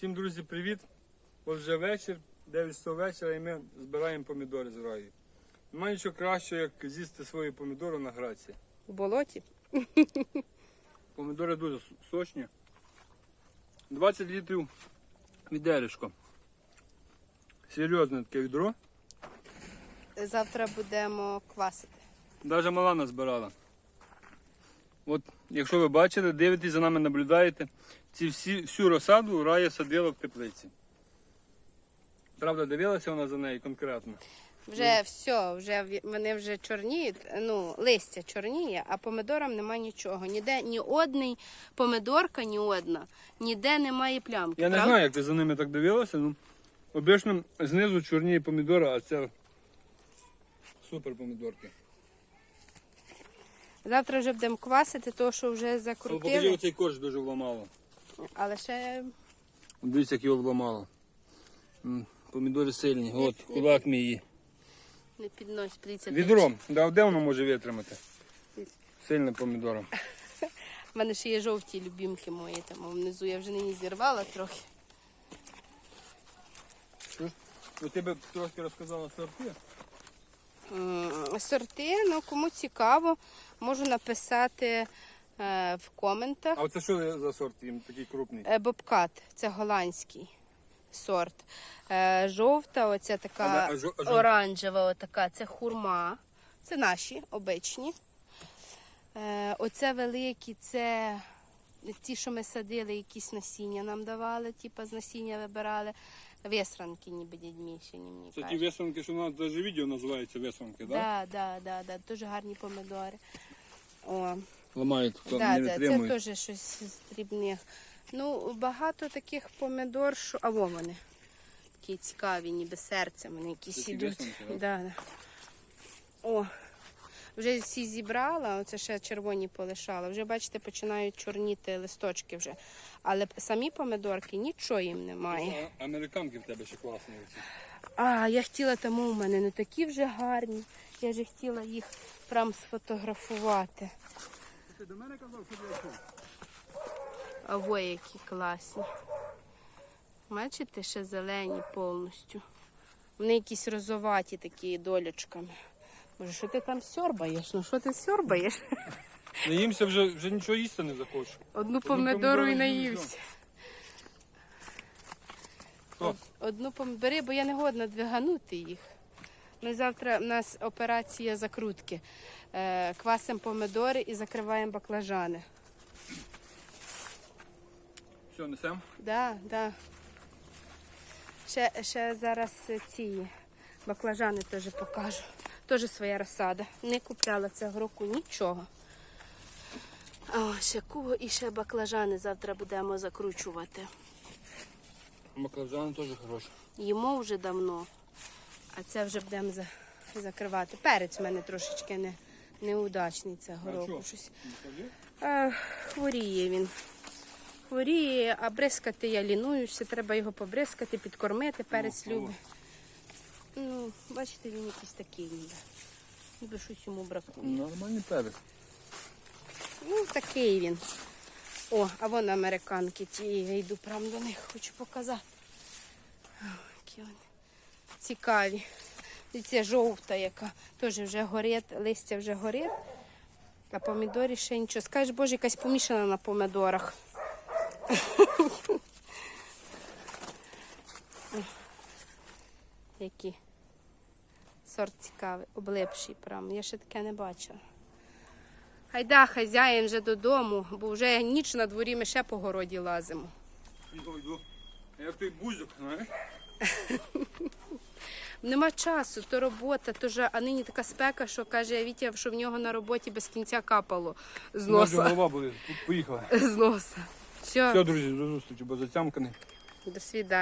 Всім, друзі, привіт! От вже вечір, 9 часов вечора, і ми збираємо помідори з раю. Немає нічого кращого, як з'їсти свої помідори на граці. У болоті. Помідори дуже сочні. 20 літрів відеречко. Серйозне таке відро. Завтра будемо квасити. Навіть мала назбирала. От, якщо ви бачили, дивитесь за нами, наблюдаєте, ці всі, всю розсаду рая садила в теплиці. Правда, дивилася вона за нею конкретно. Вже все, вже вони вже чорніють, ну, листя чорніє, а помидорам немає нічого. Ніде ні одний помидорка, ні одна, ніде немає плямки. Я не знаю, як ти за ними так дивилася, ну обично знизу чорніє помідори, а це супер помідорки. Завтра вже будемо квасити, то що вже Але покажи, оцей корж дуже вламало. Але ще Дивіться, як його вламало. М, Помідори сильні. От, кулак мій. її. не піднось, пліться. Відро. Да, де воно може витримати? Сильне помідором. У мене ще є жовті любімки мої там внизу. Я вже нині зірвала трохи. Ну, ти би трошки розказала сорти. Сорти, ну кому цікаво, можу написати е, в коментах. А оце що за сорт? Він такий крупний. Е, Бобкат, це голландський сорт. Е, Жовта, оця така А, а а оранжева, отака, це хурма. Це наші обичні. Оце великі, це ті, що ми садили, якісь насіння нам давали, типу з насіння вибирали. Весранки ніби ні мені Це ті кажуть. що у нас навіть відео називається весонки, так? Да? Да, да, да, да, дуже гарні помидори. О, Ламають, хто да, не це, це витримує. теж щось з дрібних. Ну, багато таких помидор, що. А во вони. Такі цікаві, ніби серцем, вони якісь Такі ідуть. да? Да, да. О, вже всі зібрала, оце ще червоні полишала. Вже, бачите, починають чорніти листочки вже. Але самі помидорки нічого їм немає. А, Американки в тебе ще класні. А, я хотіла тому у мене не такі вже гарні. Я ж хотіла їх прям сфотографувати. Ти до мене казав, що я? А во які класні. Бачите, ще зелені повністю. Вони якісь розоваті такі долячками. Може, що ти там сьорбаєш? Ну що ти сьорбаєш? Наїмся вже, вже нічого їсти не захочу. Одну помидору помидору і наївся. Одну пом- бери, бо я не годна двиганути їх. Ми завтра у нас операція закрутки. Е, квасимо помидори і закриваємо баклажани. Все, несем? Да, да. Ще, ще зараз ці баклажани теж покажу. Теж своя розсада. Не купляла цього року нічого. О, ще кого і ще баклажани завтра будемо закручувати. Баклажани теж хороші. Їмо вже давно, а це вже будемо за, закривати. Перець в мене трошечки не, неудачний цього А року. Щось. А, хворіє він. Хворіє, а бризкати я лінуюся, треба його побризкати, підкормити, перець Ну, любить. Ну, бачите, він якийсь такий ніби. Ніби щось йому бракує. Нормальний перець. Такий він. О, а вон американки ті, я йду прямо до них, хочу показати. О, вони цікаві. І ця жовта, яка теж вже горить, листя вже горить. А помідорі ще нічого. Скажеш, боже, якась помішана на помідорах. Які сорт цікавий, облипший прям. Я ще таке не бачила. Хайда, хазяїн вже додому, бо вже ніч на дворі ми ще по городі лазимо. Йду. Як той бузик, знаєш? Нема часу, то робота, то ж, а нині така спека, що каже Вітя, що в нього на роботі без кінця капало з носа. голова болить. Поїхали. З носа. Все, Все, друзі, до зустрічі, бо затямканий. до свидання.